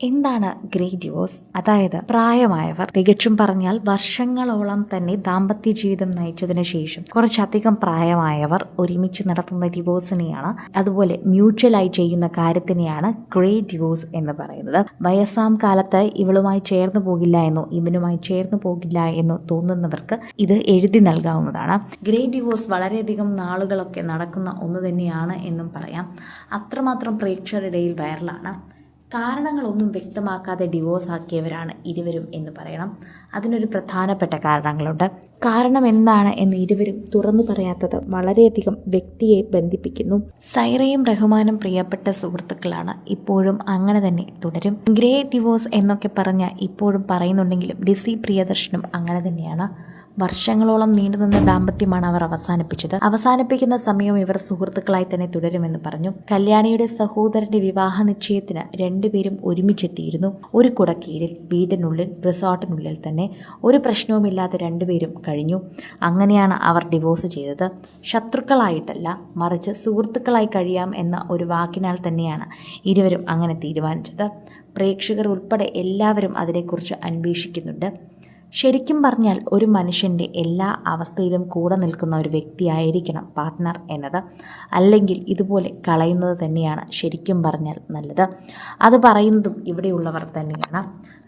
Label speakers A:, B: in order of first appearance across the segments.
A: എന്താണ് great divorce? അതായത് പ്രായമായവർ തികച്ചും പറഞ്ഞാൽ വർഷങ്ങളോളം തന്നെ ദാമ്പത്യ ജീവിതം നയിച്ചതിനു ശേഷം കുറച്ചധികം പ്രായമായവർ ഒരുമിച്ച് നടത്തുന്ന ഡിവോഴ്സിനെയാണ് അതുപോലെ മ്യൂച്വലായി ചെയ്യുന്ന കാര്യത്തിനെയാണ് ഗ്രേറ്റ് ഡിവോഴ്സ് എന്ന് പറയുന്നത്. വയസ്സാം കാലത്ത് ഇവളുമായി ചേർന്നു പോകില്ല എന്നോ ഇവനുമായി ചേർന്നു പോകില്ല എന്നോ തോന്നുന്നവർക്ക് ഇത് എഴുതി നൽകാവുന്നതാണ്. ഗ്രേറ്റ് ഡിവോഴ്സ് വളരെയധികം നാളുകളൊക്കെ നടക്കുന്ന ഒന്ന് തന്നെയാണ് എന്നും പറയാം. അത്രമാത്രം പ്രേക്ഷകരുടെ ഇടയിൽ വൈറലാണ്. കാരണങ്ങളൊന്നും വ്യക്തമാക്കാതെ ഡിവോഴ്സ് ആക്കിയവരാണ് ഇരുവരും എന്ന് പറയണം. അതിനൊരു പ്രധാനപ്പെട്ട കാരണങ്ങളുണ്ട്. കാരണം എന്താണ് എന്ന് ഇരുവരും തുറന്നു പറയാത്തത് വളരെയധികം വ്യക്തിയെ ബന്ധിപ്പിക്കുന്നു. സൈറയും റഹ്മാനും പ്രിയപ്പെട്ട സുഹൃത്തുക്കളാണ്. ഇപ്പോഴും അങ്ങനെ തന്നെ തുടരും. ഗ്രേ ഡിവോഴ്സ് എന്നൊക്കെ പറഞ്ഞ് ഇപ്പോഴും പറയുന്നുണ്ടെങ്കിലും ഡിസി പ്രിയദർശനും അങ്ങനെ തന്നെയാണ്. വർഷങ്ങളോളം നീണ്ടുനിന്ന ദാമ്പത്യമാണ് അവർ അവസാനിപ്പിച്ചത്. അവസാനിപ്പിക്കുന്ന സമയവും ഇവർ സുഹൃത്തുക്കളായി തന്നെ തുടരുമെന്ന് പറഞ്ഞു. കല്യാണിയുടെ സഹോദരന്റെ വിവാഹ നിശ്ചയത്തിന് രണ്ടുപേരും ഒരുമിച്ചെത്തിയിരുന്നു. ഒരു കുടക്കീഴിൽ വീടിനുള്ളിൽ റിസോർട്ടിനുള്ളിൽ തന്നെ ഒരു പ്രശ്നവുമില്ലാതെ രണ്ടുപേരും കഴിഞ്ഞു. അങ്ങനെയാണ് അവർ ഡിവോഴ്സ് ചെയ്തത്. ശത്രുക്കളായിട്ടല്ല മറിച്ച് സുഹൃത്തുക്കളായി കഴിയാം എന്ന ഒരു വാക്കിനാൽ തന്നെയാണ് ഇരുവരും അങ്ങനെ തീരുമാനിച്ചത്. പ്രേക്ഷകർ ഉൾപ്പെടെ എല്ലാവരും അതിനെക്കുറിച്ച് അന്വേഷിക്കുന്നുണ്ട്. ശരിക്കും പറഞ്ഞാൽ ഒരു മനുഷ്യന്റെ എല്ലാ അവസ്ഥയിലും കൂടെ നിൽക്കുന്ന ഒരു വ്യക്തിയായിരിക്കണം പാർട്ട്ണർ എന്നത്. അല്ലെങ്കിൽ ഇതുപോലെ കളയുന്നത് തന്നെയാണ് ശരിക്കും പറഞ്ഞാൽ നല്ലത്. അത് പറയുന്നതും ഇവിടെയുള്ളവർ തന്നെയാണ്.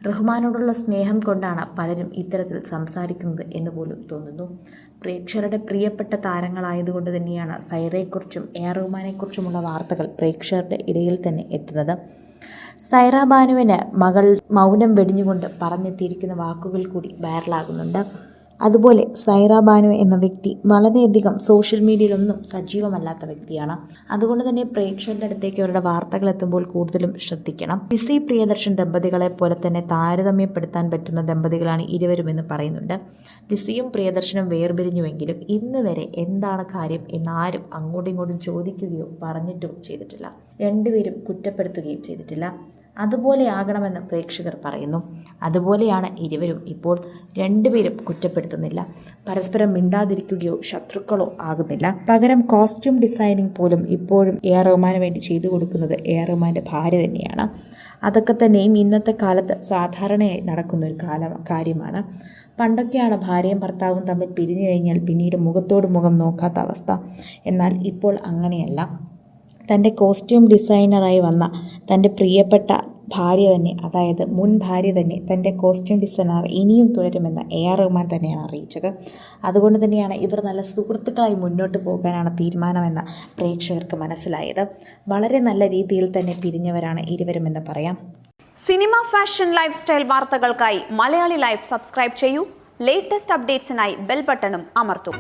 A: റഹ്മാനോടുള്ള സ്നേഹം കൊണ്ടാണ് പലരും ഇത്തരത്തിൽ സംസാരിക്കുന്നത് എന്ന് പോലും തോന്നുന്നു. പ്രേക്ഷകരുടെ പ്രിയപ്പെട്ട താരങ്ങളായതുകൊണ്ട് തന്നെയാണ് സൈറയെക്കുറിച്ചും എ ആർ റഹ്മാനെക്കുറിച്ചുമുള്ള വാർത്തകൾ പ്രേക്ഷകരുടെ ഇടയിൽ തന്നെ എത്തുന്നത്. സൈറ ബാനുവിന് മകൾ മൗനം വെടിഞ്ഞുകൊണ്ട് പറഞ്ഞെത്തിയിരിക്കുന്ന വാക്കുകൾ കൂടി വൈറലാകുന്നുണ്ട്. അതുപോലെ സൈറ ബാനു എന്ന വ്യക്തി വളരെയധികം സോഷ്യൽ മീഡിയയിലൊന്നും സജീവമല്ലാത്ത വ്യക്തിയാണ്. അതുകൊണ്ട് തന്നെ പ്രേക്ഷകരുടെ അടുത്തേക്ക് അവരുടെ വാർത്തകൾ എത്തുമ്പോൾ കൂടുതലും ശ്രദ്ധിക്കണം. ബിസി പ്രിയദർശൻ ദമ്പതികളെ പോലെ തന്നെ താരതമ്യപ്പെടുത്താൻ പറ്റുന്ന ദമ്പതികളാണ് ഇരുവരുമെന്ന് പറയുന്നുണ്ട്. ബിസിയും പ്രിയദർശനും വേർപിരിഞ്ഞുവെങ്കിലും ഇന്ന് വരെ എന്താണ് കാര്യം എന്നാരും അങ്ങോട്ടും ഇങ്ങോട്ടും ചോദിക്കുകയോ പറഞ്ഞിട്ടോ ചെയ്തിട്ടില്ല. രണ്ടുപേരും കുറ്റപ്പെടുത്തുകയും ചെയ്തിട്ടില്ല. അതുപോലെ ആകണമെന്ന് പ്രേക്ഷകർ പറയുന്നു. അതുപോലെയാണ് ഇരുവരും ഇപ്പോൾ രണ്ടുപേരും കുറ്റപ്പെടുത്തുന്നില്ല. പരസ്പരം മിണ്ടാതിരിക്കുകയോ ശത്രുക്കളോ ആകുന്നില്ല. പകരം കോസ്റ്റ്യൂം ഡിസൈനിങ് പോലും ഇപ്പോഴും എ ആർ റഹ്മാന് വേണ്ടി ചെയ്തു കൊടുക്കുന്നത് എ ആർ റഹ്മാന്റെ ഭാര്യ തന്നെയാണ്. അതൊക്കെ തന്നെയും ഇന്നത്തെ കാലത്ത് സാധാരണയായി നടക്കുന്ന ഒരു കാല കാര്യമാണ്. പണ്ടൊക്കെയാണ് ഭാര്യയും ഭർത്താവും തമ്മിൽ പിരിഞ്ഞു കഴിഞ്ഞാൽ പിന്നീട് മുഖത്തോട് മുഖം നോക്കാത്ത അവസ്ഥ. എന്നാൽ ഇപ്പോൾ അങ്ങനെയല്ല. തന്റെ കോസ്റ്റ്യൂം ഡിസൈനറായി വന്ന തന്റെ പ്രിയപ്പെട്ട ഭാര്യ തന്നെ അതായത് മുൻ ഭാര്യ തന്നെ തന്റെ കോസ്റ്റ്യൂം ഡിസൈനർ ഇനിയും തുടരുമെന്ന് എ ആർ റഹ്മാൻ തന്നെയാണ് അറിയിച്ചത്. അതുകൊണ്ട് തന്നെയാണ് ഇവർ നല്ല സുഹൃത്തുക്കളായി മുന്നോട്ട് പോകാനാണ് തീരുമാനമെന്ന് പ്രേക്ഷകർക്ക് മനസ്സിലായത്. വളരെ നല്ല രീതിയിൽ തന്നെ പിരിഞ്ഞവരാണ് ഇരുവരുമെന്ന് പറയാം.
B: സിനിമ ഫാഷൻ ലൈഫ് സ്റ്റൈൽ വാർത്തകൾക്കായി മലയാളി ലൈഫ് സബ്സ്ക്രൈബ് ചെയ്യൂ. ലേറ്റസ്റ്റ് അപ്ഡേറ്റ്സിനായി ബെൽ ബട്ടണും അമർത്തും.